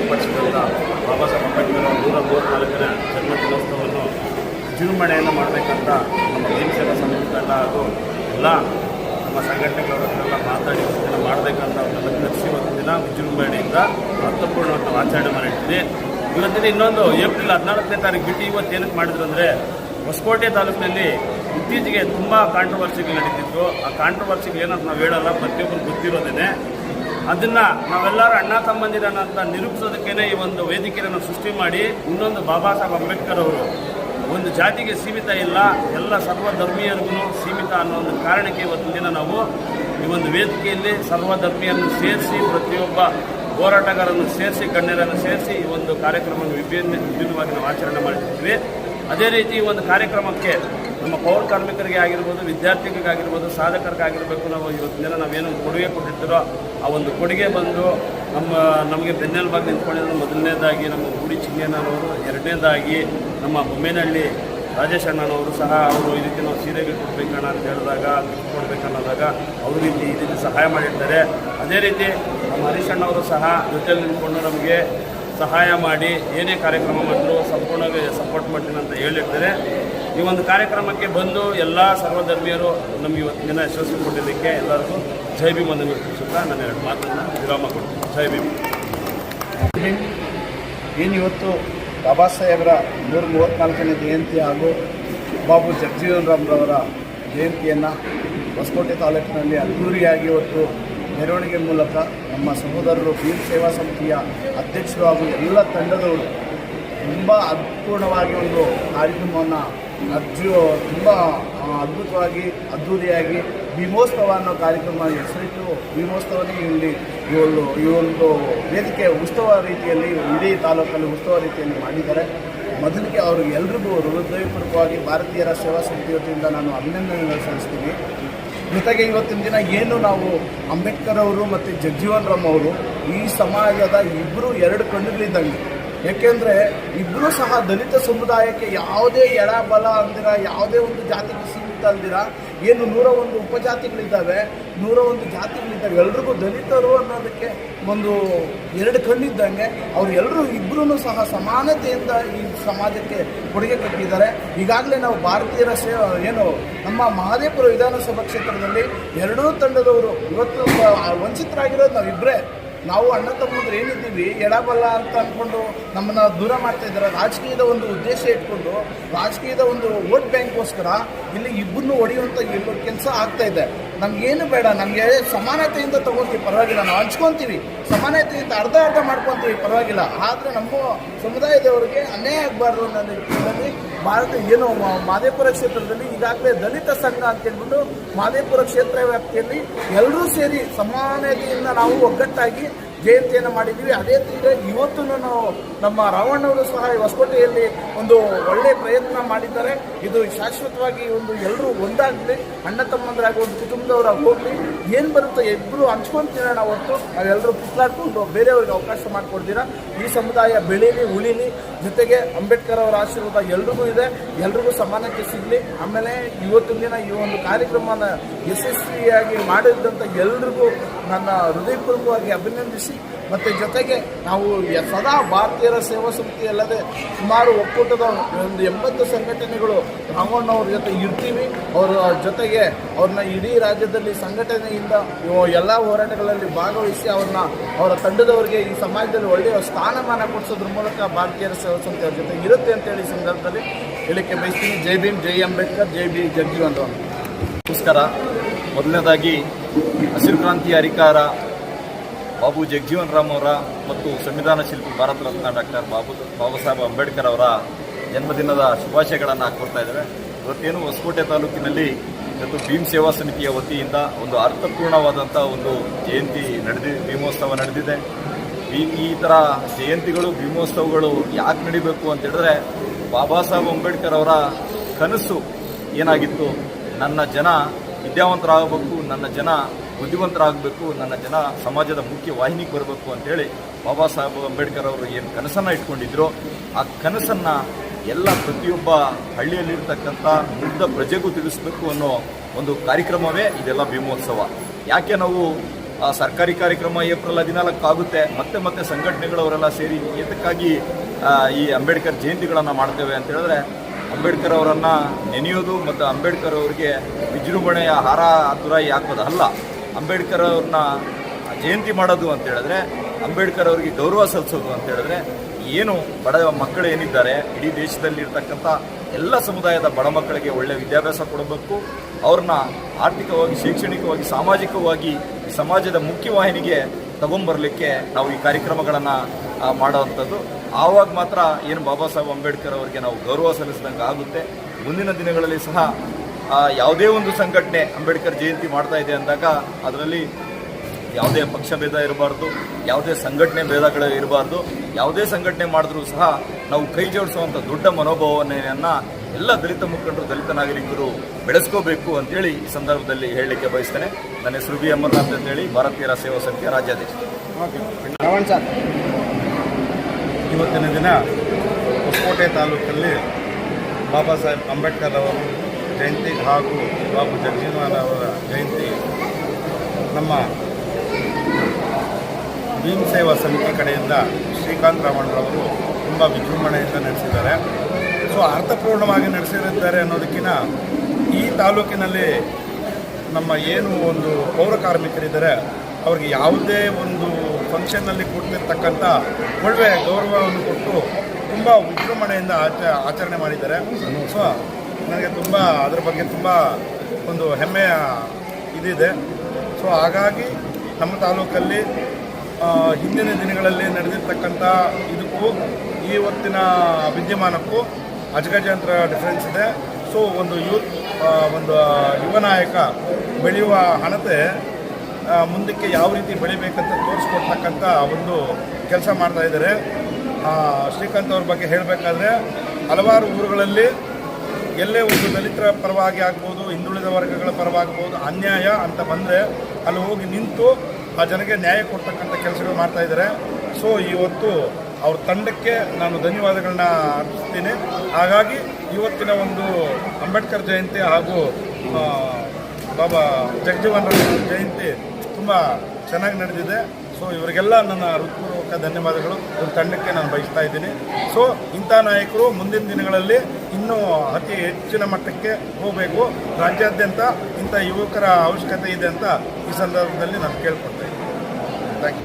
ಏರ್ಪಡಿಸಿದಂಥ ಬಾಬಾ ಸಾಹೇಬ್ ಅಂಬೇಡ್ಕರ್ ನೂರ ಮೂವತ್ತ್ನಾಲ್ಕನೇ ಜನ್ಮ ದಿನೋತ್ಸವವನ್ನು ವಿಜೃಂಭಣೆಯನ್ನು ಮಾಡಬೇಕಂತ ನಮ್ಮ ಭೀಮ್ ಸೇವಾ ಸಮಿತಿ ತಂಡ ಹಾಗೂ ಎಲ್ಲ ನಮ್ಮ ಸಂಘಟನೆಗಳವರೆಲ್ಲ ಮಾತಾಡಿ ಇದನ್ನು ಮಾಡಬೇಕಂತ ಅವನ್ನೆಲ್ಲ ಕರೆಸಿ ಒಂದು ದಿನ ವಿಜೃಂಭಣೆಯಿಂದ ಅರ್ಥಪೂರ್ಣವಾಗಿ ಆಚರಣೆ ಮಾಡಿರ್ತೀವಿ. ಇವತ್ತಿನ ಇನ್ನೊಂದು ಏಪ್ರಿಲ್ ಹದಿನಾಲ್ಕನೇ ತಾರೀಕು ಬಿಟ್ಟು ಇವತ್ತು ಏನಕ್ಕೆ ಮಾಡಿದ್ರು ಅಂದರೆ ಹೊಸಕೋಟೆ ತಾಲೂಕಿನಲ್ಲಿ ಇತ್ತೀಚೆಗೆ ತುಂಬ ಕಾಂಟ್ರವರ್ಸಿಗಳು ನಡೀತಿತ್ತು ಆ ಕಾಂಟ್ರವರ್ಸಿಗಳು ಏನಂತ ನಾವು ಹೇಳಲ್ಲ ಪ್ರತಿಯೊಬ್ಬರು ಗೊತ್ತಿರೋದೇನೆ. ಅದನ್ನ ನಾವೆಲ್ಲರೂ ಅಣ್ಣ ತಮ್ಮಂದಿರನ್ನ ನಿರೂಪಿಸೋದಕ್ಕೇನೆ ಈ ಒಂದು ವೇದಿಕೆಯನ್ನು ಸೃಷ್ಟಿ ಮಾಡಿ ಇನ್ನೊಂದು ಬಾಬಾ ಸಾಹೇಬ್ ಅಂಬೇಡ್ಕರ್ ಅವರು ಒಂದು ಜಾತಿಗೆ ಸೀಮಿತ ಇಲ್ಲ, ಎಲ್ಲ ಸರ್ವಧರ್ಮೀಯರಿಗೂ ಸೀಮಿತ ಅನ್ನೋ ಒಂದು ಕಾರಣಕ್ಕೆ ಇವತ್ತು ದಿನ ನಾವು ಈ ಒಂದು ವೇದಿಕೆಯಲ್ಲಿ ಸರ್ವ ಧರ್ಮೀಯರನ್ನು ಸೇರಿಸಿ, ಪ್ರತಿಯೊಬ್ಬ ಹೋರಾಟಗಾರರನ್ನು ಸೇರಿಸಿ, ಗಣ್ಯರನ್ನು ಸೇರಿಸಿ ಈ ಒಂದು ಕಾರ್ಯಕ್ರಮವನ್ನು ವಿಭಿನ್ನ ವಿಭಿನ್ನವಾಗಿ ನಾವು ಆಚರಣೆ ಮಾಡಿರ್ತೀವಿ ಅದೇ ರೀತಿ ಒಂದು ಕಾರ್ಯಕ್ರಮಕ್ಕೆ ನಮ್ಮ ಪೌರ ಕಾರ್ಮಿಕರಿಗೆ ಆಗಿರ್ಬೋದು, ವಿದ್ಯಾರ್ಥಿಗಳಿಗಾಗಿರ್ಬೋದು, ಸಾಧಕರಿಗಾಗಿರ್ಬೇಕು ನಾವು ಇವತ್ತಿನ ದಿನ ನಾವೇನು ಕೊಡುಗೆ ಕೊಟ್ಟಿರ್ತೀರೋ ಆ ಒಂದು ಕೊಡುಗೆ ಬಂದು ನಮ್ಮ, ನಮಗೆ ಬೆನ್ನೆಲುಬಾಗಿ ನಿಂತ್ಕೊಂಡಿರೋದು ಮೊದಲನೇದಾಗಿ ನಮ್ಮ ಗೂಡಿ ಚಿಂಗೇನವರು ಎರಡನೇದಾಗಿ ನಮ್ಮ ಬೊಮ್ಮೇನಹಳ್ಳಿ ರಾಜೇಶ್ ಅಣ್ಣನವರು ಸಹ ಅವರು ಈ ರೀತಿ ನಾವು ಸೀರೆಗೆ ಕೊಡ್ಬೇಕಣ್ಣ ಅಂತ ಹೇಳಿದಾಗ ಕೊಡ್ಬೇಕನ್ನೋದಾಗ ಅವರು ಇಲ್ಲಿ ಈ ರೀತಿ ಸಹಾಯ ಮಾಡಿರ್ತಾರೆ. ಅದೇ ರೀತಿ ನಮ್ಮ ಹರೀಶ್ ಅಣ್ಣವರು ಸಹ ಜೊತೆಯಲ್ಲಿ ನಿಂತ್ಕೊಂಡು ನಮಗೆ ಸಹಾಯ ಮಾಡಿ ಏನೇ ಕಾರ್ಯಕ್ರಮ ಮಾಡಿದ್ರು ಸಂಪೂರ್ಣವಾಗಿ ಸಪೋರ್ಟ್ ಮಾಡ್ತೀನಿ ಅಂತ ಹೇಳಿರ್ತಾರೆ. ಈ ಒಂದು ಕಾರ್ಯಕ್ರಮಕ್ಕೆ ಬಂದು ಎಲ್ಲ ಸರ್ವಧರ್ಮೀಯರು ನಮ್ಮ ಇವತ್ತಿನ ಯಶಸ್ವಿ ಕೊಟ್ಟಿದ್ದಕ್ಕೆ ಎಲ್ಲರಿಗೂ ಜೈ ಭೀಮ್ ಅಂತ ತಿಳಿಸುತ್ತಾ ನಾನು ಎರಡು ಮಾತನ್ನು ವಿರಾಮ ಕೊಡ್ತೀನಿ. ಜೈ ಭೀಮ್. ಏನು ಇವತ್ತು ಬಾಬಾ ಸಾಹೇಬರ ನೂರ ಮೂವತ್ತ್ನಾಲ್ಕನೇ ಜಯಂತಿ ಹಾಗೂ ಬಾಬು ಜಗಜೀವನ್ ರಾಮ್ರವರ ಜಯಂತಿಯನ್ನು ಹೊಸಕೋಟೆ ತಾಲೂಕಿನಲ್ಲಿ ಅದ್ದೂರಿಯಾಗಿ ಇವತ್ತು ಮೆರವಣಿಗೆ ಮೂಲಕ ನಮ್ಮ ಸಹೋದರರು ಭೀಮ್ ಸೇವಾ ಸಮಿತಿಯ ಅಧ್ಯಕ್ಷರು ಹಾಗೂ ಎಲ್ಲ ತಂಡದವರು ತುಂಬ ಅದ್ಭುತವಾಗಿ ಒಂದು ಕಾರ್ಯಕ್ರಮವನ್ನು ಅರ್ಜು ತುಂಬ ಅದ್ಭುತವಾಗಿ ಅದ್ಧೂರಿಯಾಗಿ ಭೀಮೋತ್ಸವ ಅನ್ನೋ ಕಾರ್ಯಕ್ರಮ ಹೆಸರಿಟ್ಟು ಭೀಮೋತ್ಸವನೇ ಇಲ್ಲಿ ಇವಳು ಈ ಒಂದು ವೇದಿಕೆ ಉತ್ಸವ ರೀತಿಯಲ್ಲಿ, ಇಡೀ ತಾಲೂಕಲ್ಲಿ ಉತ್ಸವ ರೀತಿಯಲ್ಲಿ ಮಾಡಿದ್ದಾರೆ. ಮೊದಲಿಗೆ ಅವರು ಎಲ್ರಿಗೂ ಹೃದಯಪೂರ್ವಕವಾಗಿ ಭಾರತೀಯರ ಸೇವಾ ಸಮಿತಿ ನಾನು ಅಭಿನಂದನೆಗಳು ಸಲ್ಲಿಸ್ತೀನಿ. ಜೊತೆಗೆ ಇವತ್ತಿನ ದಿನ ಏನು ನಾವು ಅಂಬೇಡ್ಕರ್ ಅವರು ಮತ್ತು ಜಗಜೀವನ್ ರಾಮ್ ಅವರು ಈ ಸಮಾಜದ ಇಬ್ಬರು ಎರಡು ಕಣ್ಣುಗಳಿದ್ದಂಗೆ. ಯಾಕೆಂದರೆ ಇಬ್ಬರೂ ಸಹ ದಲಿತ ಸಮುದಾಯಕ್ಕೆ ಯಾವುದೇ ಎಡ ಬಲ ಅಂದಿರ ಯಾವುದೇ ಒಂದು ಜಾತಿಗೆ ಸೀಮಿತ ಅಂದಿರಾ? ಏನು ನೂರ ಒಂದು ಉಪಜಾತಿಗಳಿದ್ದಾವೆ ನೂರ ಒಂದು ಜಾತಿಗಳಿದ್ದಾವೆ. ಎಲ್ರಿಗೂ ದಲಿತರು ಅನ್ನೋದಕ್ಕೆ ಒಂದು ಎರಡು ಕಣ್ಣಿದ್ದಂಗೆ ಅವ್ರು ಎಲ್ಲರೂ ಇಬ್ಬರೂ ಸಹ ಸಮಾನತೆಯಿಂದ ಈ ಸಮಾಜಕ್ಕೆ ಕೊಡುಗೆ ಕೊಟ್ಟಿದ್ದಾರೆ. ಈಗಾಗಲೇ ನಾವು ಭಾರತೀಯರ ಸೇ ಏನು ನಮ್ಮ ಮಹದೇವಪುರ ವಿಧಾನಸಭಾ ಕ್ಷೇತ್ರದಲ್ಲಿ ಎರಡೂ ತಂಡದವರು ಇವತ್ತು ವಂಚಿತರಾಗಿರೋದು ನಾವಿಬ್ಬರೇ ನಾವು ಅಣ್ಣ ತಮ್ಮಂದ್ರೆ ಏನಿದ್ದೀವಿ ಎಡಬಲ್ಲ ಅಂತ ಅಂದ್ಕೊಂಡು ನಮ್ಮನ್ನ ದೂರ ಮಾಡ್ತಾ ಇದ್ದಾರೆ. ರಾಜಕೀಯದ ಒಂದು ಉದ್ದೇಶ ಇಟ್ಕೊಂಡು, ರಾಜಕೀಯದ ಒಂದು ವೋಟ್ ಬ್ಯಾಂಕ್ಗೋಸ್ಕರ ಇಲ್ಲಿ ಇಬ್ಬರನ್ನು ಹೊಡೆಯುವಂಥ ಎಲ್ಲೋ ಕೆಲಸ ಆಗ್ತಾ ಇದೆ. ನಮ್ಗೇನು ಬೇಡ, ನಮಗೆ ಸಮಾನತೆಯಿಂದ ತಗೊಳ್ತೀವಿ ಪರವಾಗಿಲ್ಲ. ನಾವು ಹಂಚ್ಕೊತೀವಿ. ಸಮಾನತೆಯಿಂದ ಅರ್ಧ ಅರ್ಧ ಮಾಡ್ಕೊತೀವಿ, ಪರವಾಗಿಲ್ಲ. ಆದರೆ ನಮ್ಮ ಸಮುದಾಯದವರಿಗೆ ಅನ್ಯಾಯ ಆಗಬಾರ್ದು ಅನ್ನೋ ನಿಟ್ಟಿನಲ್ಲಿ ಭಾರತ ಏನು ಮಾದೇಪುರ ಕ್ಷೇತ್ರದಲ್ಲಿ ಈಗಾಗಲೇ ದಲಿತ ಸಂಘ ಅಂತ ಹೇಳ್ಬಿಟ್ಟು ಮಾದೇಪುರ ಕ್ಷೇತ್ರ ವ್ಯಾಪ್ತಿಯಲ್ಲಿ ಎಲ್ಲರೂ ಸೇರಿ ಸಮಾನತೆಯಿಂದ ನಾವು ಒಗ್ಗಟ್ಟಾಗಿ ಜಯಂತಿಯನ್ನು ಮಾಡಿದ್ದೀವಿ. ಅದೇ ರೀತಿ ಇವತ್ತು ನಾವು ನಮ್ಮ ರಾವಣ್ಣವರು ಸಹ ಈ ಹೊಸಕೋಟೆಯಲ್ಲಿ ಒಂದು ಒಳ್ಳೆಯ ಪ್ರಯತ್ನ ಮಾಡಿದ್ದಾರೆ. ಇದು ಶಾಶ್ವತವಾಗಿ ಒಂದು ಎಲ್ಲರೂ ಒಂದಾಗಲಿ, ಅಣ್ಣ ತಮ್ಮಂದರಾಗಿ ಒಂದು ಕುಟುಂಬದವರಾಗಿ ಹೋಗಲಿ. ಏನು ಬರುತ್ತೋ ಇಬ್ಬರು ಹಂಚ್ಕೊಂತೀರಾ ನಾವು ಹೊತ್ತು ನಾವೆಲ್ಲರೂ ಕುತ್ಲಾಡ್ಕೊಂಡು ಬೇರೆಯವ್ರಿಗೆ ಅವಕಾಶ ಮಾಡಿಕೊಡ್ತೀರಾ? ಈ ಸಮುದಾಯ ಬೆಳೀಲಿ, ಉಳಿಲಿ. ಜೊತೆಗೆ ಅಂಬೇಡ್ಕರ್ ಅವರ ಆಶೀರ್ವಾದ ಎಲ್ರಿಗೂ ಇದೆ. ಎಲ್ರಿಗೂ ಸಮಾನಕ್ಕೆ ಸಿಗಲಿ. ಆಮೇಲೆ ಇವತ್ತಿನ ದಿನ ಈ ಒಂದು ಕಾರ್ಯಕ್ರಮನ ಯಶಸ್ವಿಯಾಗಿ ಮಾಡಿದಂಥ ಎಲ್ರಿಗೂ ನನ್ನ ಹೃದಯಪೂರ್ವಕವಾಗಿ ಅಭಿನಂದಿಸಿ, ಮತ್ತು ಜೊತೆಗೆ ನಾವು ಸದಾ ಭಾರತೀಯರ ಸೇವಾ ಸಮಿತಿ ಅಲ್ಲದೆ ಸುಮಾರು ಒಕ್ಕೂಟದ ಒಂದು ಎಂಬತ್ತು ಸಂಘಟನೆಗಳು ರಾಮಣ್ಣವ್ರ ಜೊತೆ ಇರ್ತೀವಿ. ಅವರ ಜೊತೆಗೆ ಅವ್ರನ್ನ ಇಡೀ ರಾಜ್ಯದಲ್ಲಿ ಸಂಘಟನೆಯಿಂದ ಎಲ್ಲ ಹೋರಾಟಗಳಲ್ಲಿ ಭಾಗವಹಿಸಿ ಅವ್ರನ್ನ ಅವರ ತಂಡದವರಿಗೆ ಈ ಸಮಾಜದಲ್ಲಿ ಒಳ್ಳೆಯ ಸ್ಥಾನಮಾನ ಕೊಡಿಸೋದ್ರ ಮೂಲಕ ಭಾರತೀಯರ ಸೇವಾ ಸಮಿತಿ ಅವ್ರ ಜೊತೆ ಇರುತ್ತೆ ಅಂತೇಳಿ ಸಂದರ್ಭದಲ್ಲಿ ಹೇಳಿಕೆ ಬಯಸ್ತೀನಿ. ಜೈ ಭೀಮ್, ಜೈ ಅಂಬೇಡ್ಕರ್, ಜೈ ಬಿ ಜಗಜೀವನ್ ನಮಸ್ಕಾರ. ಮೊದಲನೇದಾಗಿ ಹಸಿರು ಕ್ರಾಂತಿಯ ಅಧಿಕಾರ, ಬಾಬು ಜಗಜೀವನ್ ರಾಮ್ ಅವರ ಮತ್ತು ಸಂವಿಧಾನ ಶಿಲ್ಪಿ ಭಾರತ ರತ್ನ ಡಾಕ್ಟರ್ ಬಾಬು ಬಾಬಾ ಸಾಹೇಬ್ ಅಂಬೇಡ್ಕರ್ ಅವರ ಜನ್ಮದಿನದ ಶುಭಾಶಯಗಳನ್ನು ಹಾಕೊಡ್ತಾ ಇದ್ದೇವೆ. ಇವತ್ತೇನು ಹೊಸಕೋಟೆ ತಾಲೂಕಿನಲ್ಲಿ ಇವತ್ತು ಭೀಮ್ ಸೇವಾ ಸಮಿತಿಯ ವತಿಯಿಂದ ಒಂದು ಅರ್ಥಪೂರ್ಣವಾದಂಥ ಒಂದು ಜಯಂತಿ ನಡೆದಿ, ಭೀಮೋತ್ಸವ ನಡೆದಿದೆ. ಈ ಈ ಥರ ಜಯಂತಿಗಳು, ಭೀಮೋತ್ಸವಗಳು ಯಾಕೆ ನಡಿಬೇಕು ಅಂತ ಹೇಳಿದ್ರೆ ಬಾಬಾ ಸಾಹೇಬ್ ಅಂಬೇಡ್ಕರ್ ಅವರ ಕನಸು ಏನಾಗಿತ್ತು? ನನ್ನ ಜನ ವಿದ್ಯಾವಂತರಾಗಬೇಕು ನನ್ನ ಜನ ಬುದ್ಧಿವಂತರಾಗಬೇಕು ನನ್ನ ಜನ ಸಮಾಜದ ಮುಖ್ಯ ವಾಹಿನಿಗೆ ಬರಬೇಕು ಅಂತೇಳಿ ಬಾಬಾ ಸಾಹೇಬ್ ಅಂಬೇಡ್ಕರ್ ಅವರು ಏನು ಕನಸನ್ನು ಇಟ್ಕೊಂಡಿದ್ರು ಆ ಕನಸನ್ನು ಎಲ್ಲ ಪ್ರತಿಯೊಬ್ಬ ಹಳ್ಳಿಯಲ್ಲಿರ್ತಕ್ಕಂಥ ಮುಗ್ಧ ಪ್ರಜೆಗೂ ತಿಳಿಸ್ಬೇಕು ಅನ್ನೋ ಒಂದು ಕಾರ್ಯಕ್ರಮವೇ ಇದೆಲ್ಲ ಭೀಮೋತ್ಸವ. ಯಾಕೆ ನಾವು ಆ, ಸರ್ಕಾರಿ ಕಾರ್ಯಕ್ರಮ ಏಪ್ರಿಲ್ ಹದಿನಾಲ್ಕು ಆಗುತ್ತೆ ಮತ್ತೆ ಮತ್ತೆ ಸಂಘಟನೆಗಳವರೆಲ್ಲ ಸೇರಿ ಏತಕ್ಕಾಗಿ ಈ ಅಂಬೇಡ್ಕರ್ ಜಯಂತಿಗಳನ್ನು ಮಾಡ್ತೇವೆ ಅಂತ ಹೇಳಿದ್ರೆ ಅಂಬೇಡ್ಕರ್ ಅವರನ್ನು ನೆನೆಯೋದು ಮತ್ತು ಅಂಬೇಡ್ಕರ್ ಅವರಿಗೆ ವಿಜೃಂಭಣೆಯ ಹಾರ ತುರಾಯಿ ಹಾಕೋದು ಅಲ್ಲ. ಅಂಬೇಡ್ಕರ್ ಅವ್ರನ್ನ ಜಯಂತಿ ಮಾಡೋದು ಅಂತ ಹೇಳಿದ್ರೆ, ಅಂಬೇಡ್ಕರ್ ಅವರಿಗೆ ಗೌರವ ಸಲ್ಲಿಸೋದು ಅಂತ ಹೇಳಿದ್ರೆ, ಏನು ಬಡ ಮಕ್ಕಳು ಏನಿದ್ದಾರೆ, ಇಡೀ ದೇಶದಲ್ಲಿ ಇರ್ತಕ್ಕಂಥ ಎಲ್ಲ ಸಮುದಾಯದ ಬಡ ಮಕ್ಕಳಿಗೆ ಒಳ್ಳೆಯ ವಿದ್ಯಾಭ್ಯಾಸ ಕೊಡಬೇಕು. ಅವ್ರನ್ನ ಆರ್ಥಿಕವಾಗಿ, ಶೈಕ್ಷಣಿಕವಾಗಿ, ಸಾಮಾಜಿಕವಾಗಿ ಸಮಾಜದ ಮುಖ್ಯವಾಹಿನಿಗೆ ತಗೊಂಬರಲಿಕ್ಕೆ ನಾವು ಈ ಕಾರ್ಯಕ್ರಮಗಳನ್ನು ಮಾಡೋವಂಥದ್ದು. ಆವಾಗ ಮಾತ್ರ ಏನು ಬಾಬಾ ಸಾಹೇಬ್ ಅಂಬೇಡ್ಕರ್ ಅವರಿಗೆ ನಾವು ಗೌರವ ಸಲ್ಲಿಸಿದಂಗೆ ಆಗುತ್ತೆ. ಮುಂದಿನ ದಿನಗಳಲ್ಲಿ ಸಹ ಯಾವುದೇ ಒಂದು ಸಂಘಟನೆ ಅಂಬೇಡ್ಕರ್ ಜಯಂತಿ ಮಾಡ್ತಾ ಇದೆ ಅಂದಾಗ ಅದರಲ್ಲಿ ಯಾವುದೇ ಪಕ್ಷ ಭೇದ ಇರಬಾರ್ದು, ಯಾವುದೇ ಸಂಘಟನೆ ಭೇದಗಳು ಇರಬಾರ್ದು, ಯಾವುದೇ ಸಂಘಟನೆ ಮಾಡಿದ್ರೂ ಸಹ ನಾವು ಕೈ ಜೋಡಿಸುವಂಥ ದೊಡ್ಡ ಮನೋಭಾವನೆಯನ್ನು ಎಲ್ಲ ದಲಿತ ಮುಖಂಡರು, ದಲಿತ ನಾಗರಿಕರು ಬೆಳೆಸ್ಕೋಬೇಕು ಅಂತೇಳಿ ಈ ಸಂದರ್ಭದಲ್ಲಿ ಹೇಳಲಿಕ್ಕೆ ಬಯಸ್ತೇನೆ. ನನ್ನ ಹೆಸರು ಬಿ ಅಮರ್ನಾಥ್ ಅಂತೇಳಿ ಭಾರತೀಯರ ಸೇವಾ ಸಮಿತಿಯ ರಾಜ್ಯಾಧ್ಯಕ್ಷ. ಇವತ್ತಿನ ದಿನ ಹೊಸಕೋಟೆ ತಾಲೂಕಲ್ಲಿ ಬಾಬಾ ಸಾಹೇಬ್ ಅಂಬೇಡ್ಕರ್ ಅವರ ಜಯಂತಿ ಹಾಗೂ ಬಾಬು ಜಗಜೀವನ್ ಅವರ ಜಯಂತಿ ನಮ್ಮ ಭೀಮ್ ಸೇವಾ ಸಮಿತಿ ಕಡೆಯಿಂದ ಶ್ರೀಕಾಂತ್ ರಾಮಣ್ಣರವರು ತುಂಬ ವಿಜೃಂಭಣೆಯಿಂದ ನಡೆಸಿದ್ದಾರೆ. ಸೊ, ಅರ್ಥಪೂರ್ಣವಾಗಿ ನಡೆಸಿರುತ್ತಾರೆ ಅನ್ನೋದಕ್ಕಿಂತ ಈ ತಾಲೂಕಿನಲ್ಲಿ ನಮ್ಮ ಏನು ಒಂದು ಪೌರ ಕಾರ್ಮಿಕರಿದ್ದಾರೆ, ಅವ್ರಿಗೆ ಯಾವುದೇ ಒಂದು ಫಂಕ್ಷನ್ನಲ್ಲಿ ಕೊಡ್ತಿರ್ತಕ್ಕಂಥ ಒಳ್ಳೆಯ ಗೌರವವನ್ನು ಕೊಟ್ಟು ತುಂಬ ವಿಜೃಂಭಣೆಯಿಂದ ಆಚ, ಆಚರಣೆ ಮಾಡಿದ್ದಾರೆ. ಸೊ ನನಗೆ ತುಂಬ, ಅದರ ಬಗ್ಗೆ ತುಂಬ ಒಂದು ಹೆಮ್ಮೆಯ ಇದಿದೆ. ಸೊ ಹಾಗಾಗಿ ನಮ್ಮ ತಾಲೂಕಲ್ಲಿ ಹಿಂದಿನ ದಿನಗಳಲ್ಲಿ ನಡೆದಿರ್ತಕ್ಕಂಥ ಇದಕ್ಕೂ, ಈ ಹೊತ್ತಿನ ವಿದ್ಯಮಾನಕ್ಕೂ ಅಜಗಜಾಂತರ ಡಿಫ್ರೆನ್ಸ್ ಇದೆ. ಸೊ ಒಂದು ಯೂತ್ ಒಂದು ಯುವ ನಾಯಕ ಬೆಳೆಯುವ ಹಣತೆ ಮುಂದಕ್ಕೆ ಯಾವ ರೀತಿ ಬೆಳಿಬೇಕಂತ ತೋರಿಸ್ಕೊಡ್ತಕ್ಕಂಥ ಒಂದು ಕೆಲಸ ಮಾಡ್ತಾ ಇದ್ದಾರೆ. ಶ್ರೀಕಾಂತ್ ಅವ್ರ ಬಗ್ಗೆ ಹೇಳಬೇಕಾದ್ರೆ, ಹಲವಾರು ಊರುಗಳಲ್ಲಿ ಎಲ್ಲೇ ಒಂದು ದಲಿತರ ಪರವಾಗಿ ಆಗ್ಬೋದು, ಹಿಂದುಳಿದ ವರ್ಗಗಳ ಪರವಾಗ್ಬೋದು ಅನ್ಯಾಯ ಅಂತ ಬಂದರೆ ಅಲ್ಲಿ ಹೋಗಿ ನಿಂತು ಆ ಜನಕ್ಕೆ ನ್ಯಾಯ ಕೊಡ್ತಕ್ಕಂಥ ಕೆಲಸಗಳು ಮಾಡ್ತಾ ಇದ್ದಾರೆ. ಸೊ ಇವತ್ತು ಅವ್ರ ತಂಡಕ್ಕೆ ನಾನು ಧನ್ಯವಾದಗಳನ್ನ ಅರ್ಪಿಸ್ತೀನಿ. ಹಾಗಾಗಿ ಇವತ್ತಿನ ಒಂದು ಅಂಬೇಡ್ಕರ್ ಜಯಂತಿ ಹಾಗೂ ಬಾಬಾ ಜಗಜೀವನ್ ಜಯಂತಿ ತುಂಬ ಚೆನ್ನಾಗಿ ನಡೆದಿದೆ. ಸೊ ಇವರಿಗೆಲ್ಲ ನನ್ನ ಹೃತ್ಪೂರ್ವಕ ಧನ್ಯವಾದಗಳು. ಇವ್ರ ತಂಡಕ್ಕೆ ನಾನು ಬಯಸ್ತಾ ಇದ್ದೀನಿ. ಸೊ ಇಂಥ ನಾಯಕರು ಮುಂದಿನ ದಿನಗಳಲ್ಲಿ ಇನ್ನೂ ಅತಿ ಹೆಚ್ಚಿನ ಮಟ್ಟಕ್ಕೆ ಹೋಗಬೇಕು. ರಾಜ್ಯಾದ್ಯಂತ ಇಂಥ ಯುವಕರ ಅವಶ್ಯಕತೆ ಇದೆ ಅಂತ ಈ ಸಂದರ್ಭದಲ್ಲಿ ನಾನು ಕೇಳ್ಕೊಳ್ತಾ ಥ್ಯಾಂಕ್ ಯು